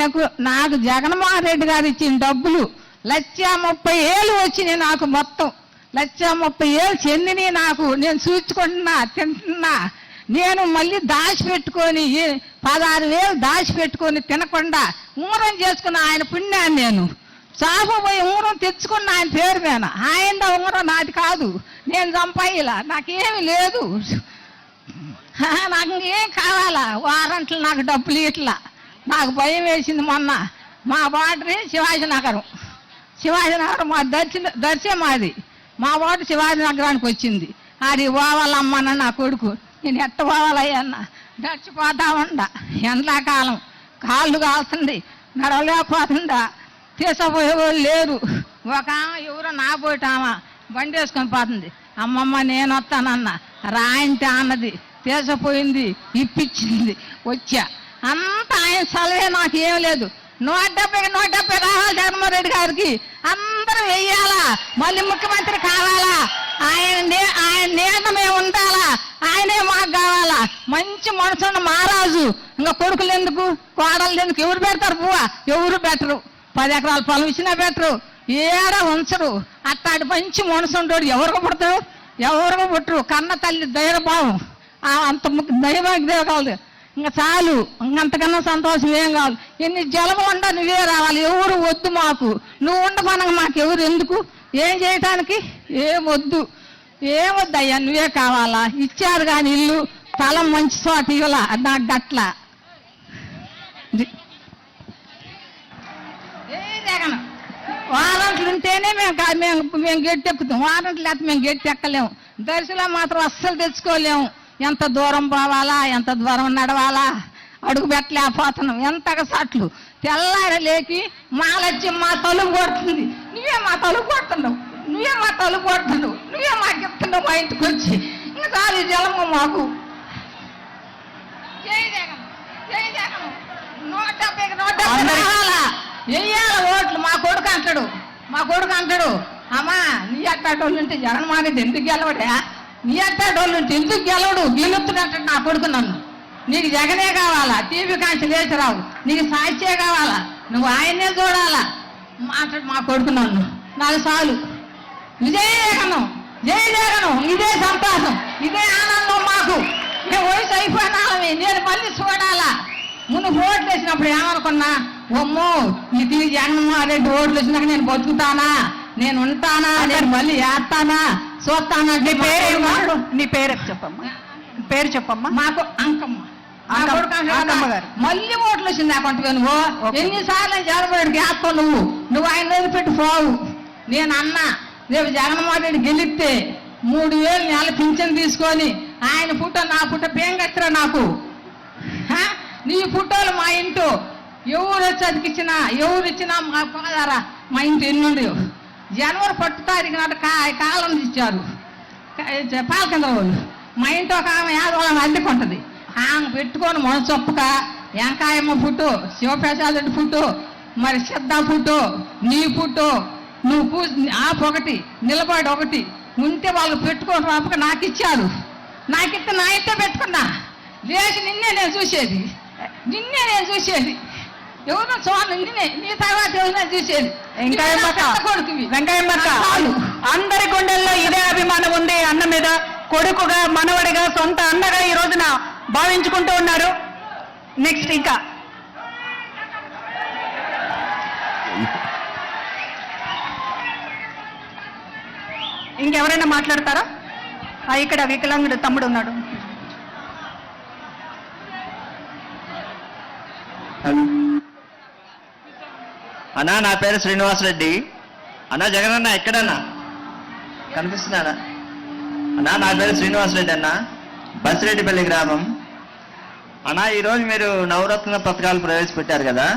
నాకు నాకు జగన్మోహన్ రెడ్డి గారు ఇచ్చిన డబ్బులు లక్ష ముప్పై ఏళ్ళు వచ్చినాయి నాకు మొత్తం. లక్షా ముప్పై ఏళ్ళు చెందిని నాకు. నేను చూచుకుంటున్నా తింటున్నా. నేను మళ్ళీ దాచిపెట్టుకొని పదహారు వేలు దాచిపెట్టుకొని తినకుండా ఊరం చేసుకున్న ఆయన పుణ్యాన్ని నేను. చాపు పోయి ఉంగరం తెచ్చుకున్న ఆయన పేరు మీద. ఆయన ఉంగరం నాది కాదు. నేను చంపాయిలా నాకేమి లేదు. నాకు ఏం కావాలా? వారంట్లు నాకు డబ్బులు ఇట్లా. నాకు భయం వేసింది మొన్న. మా బార్డర్ శివాజీనగరం. శివాజీనగరం శివాజీ నగరం మా దర్శన దర్శే మాది. మా బార్డర్ శివాజీ నగరానికి వచ్చింది అది పోవాలమ్మన్న నా కొడుకు. నేను ఎట్ట పోవాలయ్యన్న దర్చిపోతా ఉండ ఎండాకాలం. కాళ్ళు కాల్సింది నడవలేకపోతుండా. తీసుకుపోయే వాళ్ళు లేరు ఒక ఆమె ఎవరో నా పోయిటామా బండి వేసుకొని పోతుంది. అమ్మమ్మ నేను వస్తానన్న. రాయంటే అన్నది. తీసుకుపోయింది ఇప్పించింది. వచ్చా. అంతా ఆయన చదివే నాకు ఏం లేదు. నూట డెబ్బై నూట డెబ్బై రావాలి జగన్మోహన్ రెడ్డి గారికి అందరూ వెయ్యాలా? మళ్ళీ ముఖ్యమంత్రి కావాలా? ఆయన ఆయన నేత మేము ఉండాలా? ఆయనే మాకు కావాలా? మంచి మనసున్న మహారాజు. ఇంకా కొడుకులు ఎందుకు? కోడలు ఎందుకు? ఎవరు పెడతారు పువ్వా ఎవరు పెట్టరు. పది ఎకరాల పొలం ఇచ్చినా పెట్టరు. ఏడ ఉంచరు. అట్టాడి మంచి మనసు ఉండోడు ఎవరికి పుడతారు ఎవరికి పుట్టరు? కన్న తల్లి దైవభావం. ఆ అంత దైవ దైవం కావాలి. ఇంకా చాలు. ఇంకంతకన్నా సంతోషం ఏం కాదు. ఎన్ని జలము ఉండ నువ్వే రావాలి. ఎవరు వద్దు మాకు. నువ్వు ఉండమనగా మాకు ఎవరు ఎందుకు? ఏం చేయటానికి? ఏం వద్దు. ఏం వద్దు అయ్యా నువ్వే కావాలా? ఇచ్చారు కానీ ఇల్లు స్థలం మంచి చోట ఇవ్వాల. నాకు గట్ల. వారంట్లు ఉంటేనే మేము మేము మేము గెట్టి వారంట్లు లేకపోతే మేము గెట్టి దర్శనం మాత్రం అస్సలు తెచ్చుకోలేము. ఎంత దూరం పోవాలా? ఎంత దూరం నడవాలా? అడుగు పెట్టలేకపోతున్నాం ఎంతగా సట్లు? తెల్లారి లేకి మాలచ్చి మా తలుపు కొడుతుంది. నువ్వే మా తలుపు కొడుతున్నావు. నువ్వే మా తలుపు కొడుతున్నావు. నువ్వే మాకు ఇస్తున్నావు మా ఇంటికి వచ్చి. ఇంకా చాలు జలము మాకు. వెయ్యాల ఓట్లు. మా కొడుకు అంటాడు. మా కొడుకు అంటాడు అమ్మా నీ అట్టాటోళ్ళు ఉంటే జగన్మోహన్ ఎందుకు గెలవడా? నీ అట్టాటోళ్ళు ఎందుకు గెలవడు? గెలుపుతున్నట్టు నా కొడుకు నన్ను. నీకు జగనే కావాలా? టీవీ కాంచి లేచి రావు నీకు సాక్షే కావాలా? నువ్వు ఆయన్నే చూడాలా? మాట్లాడు మా కొడుకు నన్ను. నాకు చాలు విజయ జగనం. జయ జగనం. ఇదే సంతోషం. ఇదే ఆనందం మాకు. మేము వయసు అయిపోయినామే నేను మళ్ళీ చూడాలా? ముందు ఓట్లు వేసినప్పుడు ఏమనుకున్నా? ఒమ్మో ఇది జగన్మోహన్ రెడ్డి ఓట్లు వచ్చినాక నేను బతుకుతానా? నేను ఉంటానా? నేను మళ్ళీ వేస్తానా? చూస్తానా నీ మాకు నీ పేరు చెప్పమ్మా. పేరు చెప్పమ్మా. మాకు అంకమ్మ. మళ్ళీ ఓట్లు వచ్చింది అకౌంట్ నువ్వు. ఎన్నిసార్లు జగన్మోహన్ వేస్తావు నువ్వు? నువ్వు ఆయన వదిలిపెట్టి పోవు. నేను అన్నా రేపు జగన్మోహన్ రెడ్డి గెలిస్తే మూడు వేలు నెల పింఛన్ తీసుకొని ఆయన పుట్ట నా పుట్ట పేంగచ్చరా నాకు? నీ పుట్టోలు మా ఇంటో ఎవరు వచ్చి అతికిచ్చినా ఎవరు ఇచ్చినా మా పోదారా మా ఇంటి ఎన్నుండి జనవరి పట్టు తారీఖు నాట కా కాలం ఇచ్చారు. పాలకింద వాళ్ళు మా ఇంట్లో ఒక ఆమె యాదవాళ్ళని అద్దెకుంటది ఆమె పెట్టుకొని మనసొప్పక వెంకాయమ్మ పుట్టు శివప్రసాద్ రెడ్డి ఫుట్టు మరి సిద్ధ పుట్టు నీ పుట్టు నువ్వు పూ ఆపు ఒకటి నిలబడి ఒకటి ఉంటే వాళ్ళు పెట్టుకొని రాపక నాకు ఇచ్చారు. నాకు నా ఇంట్లో పెట్టుకున్నా. లేచి నిన్నే నేను చూసేది. నిన్నే నేను చూసేది. ఎవరు నిన్నే నీ తర్వాత ఎవరైనా చూసేది. కొడుకువి. చాలు. అందరి గుండెల్లో ఇదే అభిమానం ఉంది అన్న మీద కొడుకుగా మనవడిగా సొంత అన్నగా ఈ రోజున భావించుకుంటూ ఉన్నారు. నెక్స్ట్ ఇంకా. ఇంకెవరైనా మాట్లాడతారా? ఆ, ఇక్కడ వికలాంగుడు తమ్ముడు ఉన్నాడు. అన్నా నా పేరు శ్రీనివాస్ రెడ్డి. అన్నా జగన్ అన్న ఎక్కడన్నా? కనిపిస్తున్నానా అన్నా నా పేరు శ్రీనివాస్ రెడ్డి అన్న. బసిరెడ్డిపల్లి గ్రామం. అన్నా ఈరోజు మీరు నవరత్న పథకాలు ప్రవేశపెట్టారు కదా?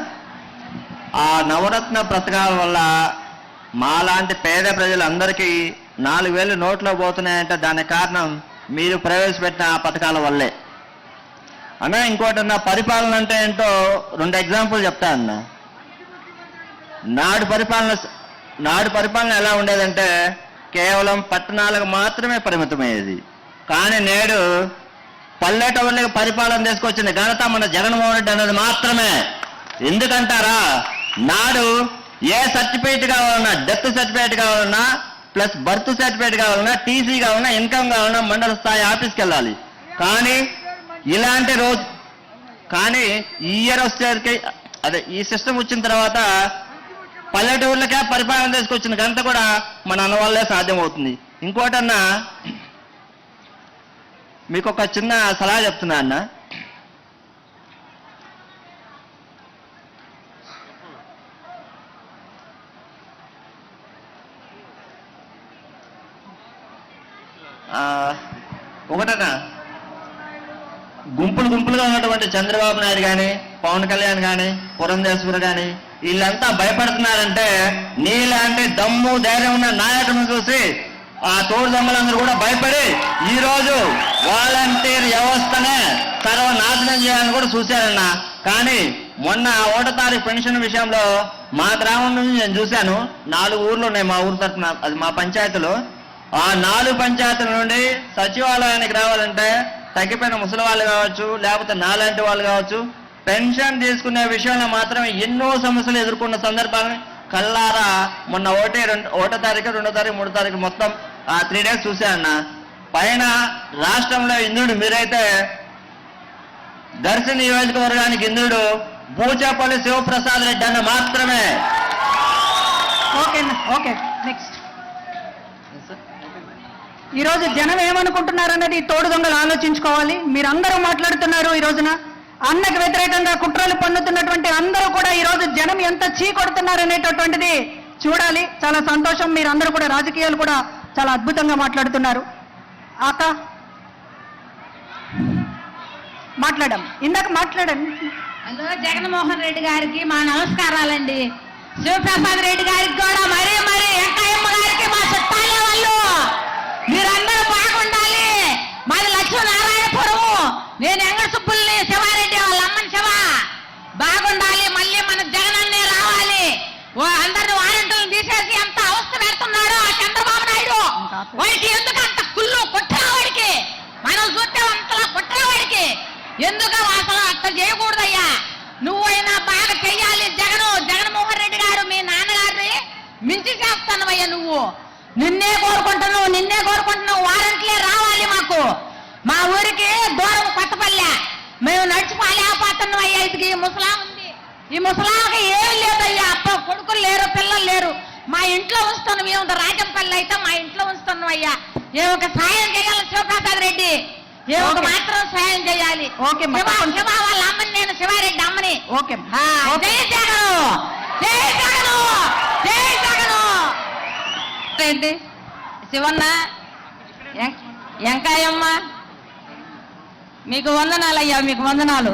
ఆ నవరత్న పథకాల వల్ల మాలాంటి పేద ప్రజలందరికీ నాలుగు వేలు నోట్లో పోతున్నాయంటే దానికి కారణం మీరు ప్రవేశపెట్టిన ఆ పథకాల వల్లే. అన్నా ఇంకోటి అన్న పరిపాలన అంటే ఏంటో రెండు ఎగ్జాంపుల్ చెప్తా అన్నా. నాడు పరిపాలన నాడు పరిపాలన ఎలా ఉండేదంటే కేవలం పట్టణాలకు మాత్రమే పరిమితమయ్యేది. కానీ నేడు పల్లెటూళ్ళకి పరిపాలన తీసుకొచ్చిన ఘనత మన జగన్మోహన్ రెడ్డి అన్నది మాత్రమే. ఎందుకంటారా? నాడు ఏ సర్టిఫికేట్ కావాలన్నా డెత్ సర్టిఫికేట్ కావాలన్నా ప్లస్ బర్త్ సర్టిఫికేట్ కావాలన్నా టీసీ కావాలన్నా ఇన్కమ్ కావాలన్నా మండల స్థాయి ఆఫీస్కి వెళ్ళాలి కానీ ఇలాంటి రోజు కానీ ఈ ఇయర్ వచ్చేసరికి అదే ఈ సిస్టమ్ వచ్చిన తర్వాత పల్లెటూర్లకే పరిపాలన తీసుకొచ్చిన ఘనత కూడా మన అన్న సాధ్యం అవుతుంది ఇంకోటన్నా మీకు ఒక చిన్న సలహా చెప్తున్నా అన్న. ఒకటన్నా గుంపులు గుంపులుగా ఉన్నటువంటి చంద్రబాబు నాయుడు కానీ పవన్ కళ్యాణ్ కానీ పురంధేశ్వర్ కానీ వీళ్ళంతా భయపడుతున్నారంటే నీలాంటి దమ్ము ధైర్యం ఉన్న నాయకులను చూసి ఆ తోడు దమ్ములందరూ కూడా భయపడి ఈరోజు వాలంటీర్ వ్యవస్థనే సర్వనాశనం చేయాలని కూడా చూశారన్న. కానీ మొన్న ఒకటో తారీఖు పెన్షన్ విషయంలో మా గ్రామం నుంచి నేను చూశాను. నాలుగు ఊర్లు ఉన్నాయి మా ఊరు తరఫున అది మా పంచాయతీలో. ఆ నాలుగు పంచాయతీల నుండి సచివాలయానికి రావాలంటే తగ్గిపోయిన ముసలి వాళ్ళు కావచ్చు లేకపోతే నాలాంటి వాళ్ళు కావచ్చు పెన్షన్ తీసుకునే విషయంలో మాత్రం ఎన్నో సమస్యలు ఎదుర్కొన్న సందర్భాలను కల్లారా మొన్న ఒకటి రెండు ఒకటో తారీఖు రెండో తారీఖు మూడో తారీఖు మొత్తం ఆ త్రీ డేస్ చూశానన్న పైన రాష్ట్రంలో ఇంద్రుడు మీరైతే దర్శి నియోజకవర్గానికి ఇంద్రుడు బూచేపల్లి శివప్రసాద్ రెడ్డి అన్న మాత్రమే. ఓకే అన్న ఓకే నెక్స్ట్ జనం ఏమనుకుంటున్నారన్నది తోడు దొంగలు ఆలోచించుకోవాలి. మీరందరూ మాట్లాడుతున్నారు ఈ రోజున. అన్నకు వ్యతిరేకంగా కుట్రలు పన్నుతున్నటువంటి అందరూ కూడా ఈ రోజు జనం ఎంత చీ కొడుతున్నారు అనేటటువంటిది చూడాలి. చాలా సంతోషం. మీరందరూ కూడా రాజకీయాలు కూడా చాలా అద్భుతంగా మాట్లాడుతున్నారు. ఆక మాట్లాడం ఇందాక మాట్లాడండి. హలో జగన్మోహన్ రెడ్డి గారికి మా నమస్కారాలండి. శివప్రసాద్ రెడ్డి గారికి కూడా మరీ మరీ వెంకయ్యమ్మ గారికి మా చుట్టాలే వాళ్ళు. మీరందరూ బాగుండాలి మాది లక్ష్మీనారాయణపురము నేను ఎంగ సుబ్బుల్ని శివారెడ్డి వాళ్ళ అమ్మని శివ బాగుండాలి మళ్ళీ మన జగనన్నే రావాలి ఓ అందరిని వారంటీలను తీసేసి ఎంత అవస్థ పెడుతున్నాడు ఆ చంద్రబాబు నాయుడు. వాడికి ఎందుకు అంత కుళ్ళు? కుట్రా వాడికి. మనం చూస్తే అంతలా కుట్రా వాడికి. ఎందుకు అసలు అంత చేయకూడదయ్యా? నువ్వైనా బాగా చెయ్యాలి జగను. జగన్మోహన్ రెడ్డి గారు మీ నాన్నగారిని మించి చేస్తానవయ్యా నువ్వు. నిన్నే కోరుకుంటున్నావు నిన్నే కోరుకుంటున్నావు. వారంట్లే రావాలి మాకు. మా ఊరికి దూరం కొత్తపల్లె. మేము నడిచిపోలేకపోతున్నాం అయ్యా ఇది ముసలాం ఈ ముసలాకి ఏం లేదయ్యా అప్ప కొడుకులు లేరు పిల్లలు లేరు. మా ఇంట్లో ఉంచుతున్నాం మేము రాజంపల్లి అయితే మా ఇంట్లో ఉంచుతున్నాం అయ్యా. ఏ ఒక సాయం చేయాలి శివప్రసాద్ రెడ్డి. ఏ ఒక. మాత్రం సాయం చేయాలి. ఓకే, శివ వాళ్ళ అమ్మని నేను శివారెడ్డి అమ్మని. ఓకే ఆ, జై జగను. జై జగను. జై జగను. ఏంటి? శివన్న ఎంకాయమ్మ మీకు వందనాలు అయ్యా మీకు వందనాలు.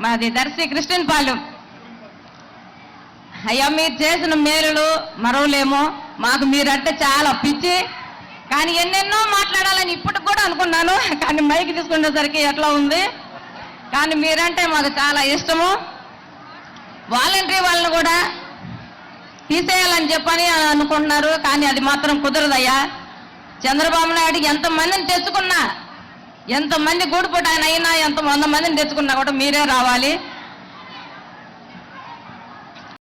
మాది దర్శి క్రిస్టియన్ పాలెం. అయ్యా మీరు చేసిన మేలులు మరవలేము. మాకు మీరంటే చాలా పిచ్చి. కానీ ఎన్నెన్నో మాట్లాడాలని ఇప్పటికి కూడా అనుకున్నాను. కానీ మైక్ తీసుకునేసరికి ఎట్లా ఉంది? కానీ మీరంటే మాకు చాలా ఇష్టము. వాలంటరీ వాళ్ళని కూడా తీసేయాలని చెప్పని అనుకుంటున్నారు. కానీ అది మాత్రం కుదరదయ్యా. చంద్రబాబు నాయుడు ఎంతమందిని తెచ్చుకున్నా ఎంతమంది గూడుపుట ఆయన అయినా ఎంత వంద మందిని తెచ్చుకున్నా కూడా మీరే రావాలి.